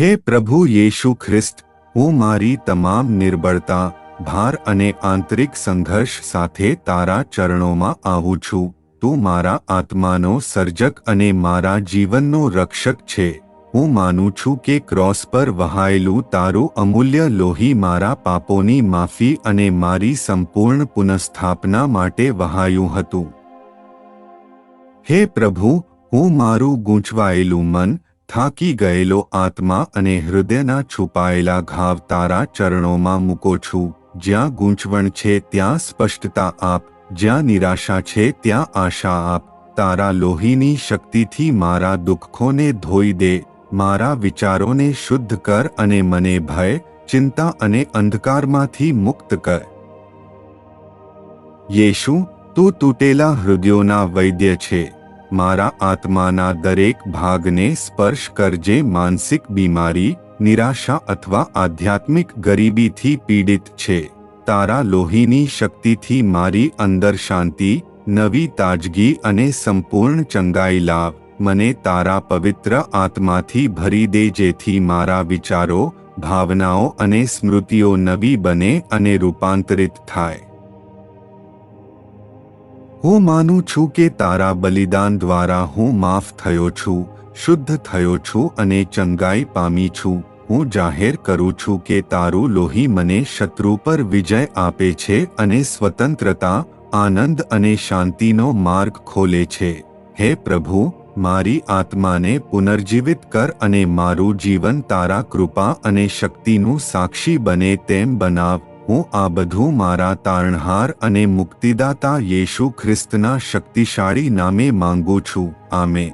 હે પ્રભુ યેશુ ખ્રિસ્ત, હું મારી તમામ નિર્બળતા, ભાર અને આંતરિક સંઘર્ષ સાથે તારા ચરણોમાં આવું છું. તું મારા આત્માનો સર્જક અને મારા જીવનનો રક્ષક છે. હું માનું છું કે ક્રોસ પર વહાયેલું તારું અમૂલ્ય લોહી મારા પાપોની માફી અને મારી સંપૂર્ણ પુનઃસ્થાપના માટે વહાયું હતું. હે પ્રભુ, હું મારું ગૂંચવાયેલું મન થાકી ગયેલો આત્મા અને હૃદયના છુપાયેલા ઘાવ તારા ચરણોમાં મૂકો છું. જ્યાં ગૂંચવણ છે ત્યાં સ્પષ્ટતા આપ, જ્યાં નિરાશા છે ત્યાં આશા આપ. તારા લોહીની શક્તિથી મારા દુઃખોને ધોઈ દે, મારા વિચારોને શુદ્ધ કર અને મને ભય, ચિંતા અને અંધકારમાંથી મુક્ત કર. યેશુ, તું તૂટેલા હૃદયોના વૈદ્ય છે. મારા આત્માના દરેક ભાગને સ્પર્શ કરજે માનસિક બીમારી, નિરાશા અથવા આધ્યાત્મિક ગરીબીથી પીડિત છે. તારા લોહીની શક્તિથી મારી અંદર શાંતિ, નવી તાજગી અને સંપૂર્ણ ચંગાઈ લાવ. મને તારા પવિત્ર આત્માથી ભરી દે જેથી મારા વિચારો, ભાવનાઓ અને સ્મૃતિઓ નવી બને અને રૂપાંતરિત થાય. હું માનું છું કે તારા બલિદાન દ્વારા હું માફ થયો છું, શુદ્ધ થયો છું અને ચંગાઈ પામી છું. હું જાહેર કરું છું કે તારું લોહી મને શત્રુ પર વિજય આપે છે અને સ્વતંત્રતા, આનંદ અને શાંતિનો માર્ગ ખોલે છે. હે પ્રભુ, મારી આત્માને પુનર્જીવિત કર અને મારું જીવન તારા કૃપા અને શક્તિનું સાક્ષી બને તેમ બનાવ. હું આ બધું મારા તારણહાર અને મુક્તિદાતા યેશુ ખ્રિસ્તના શક્તિશાળી નામે માંગુ છું. આમે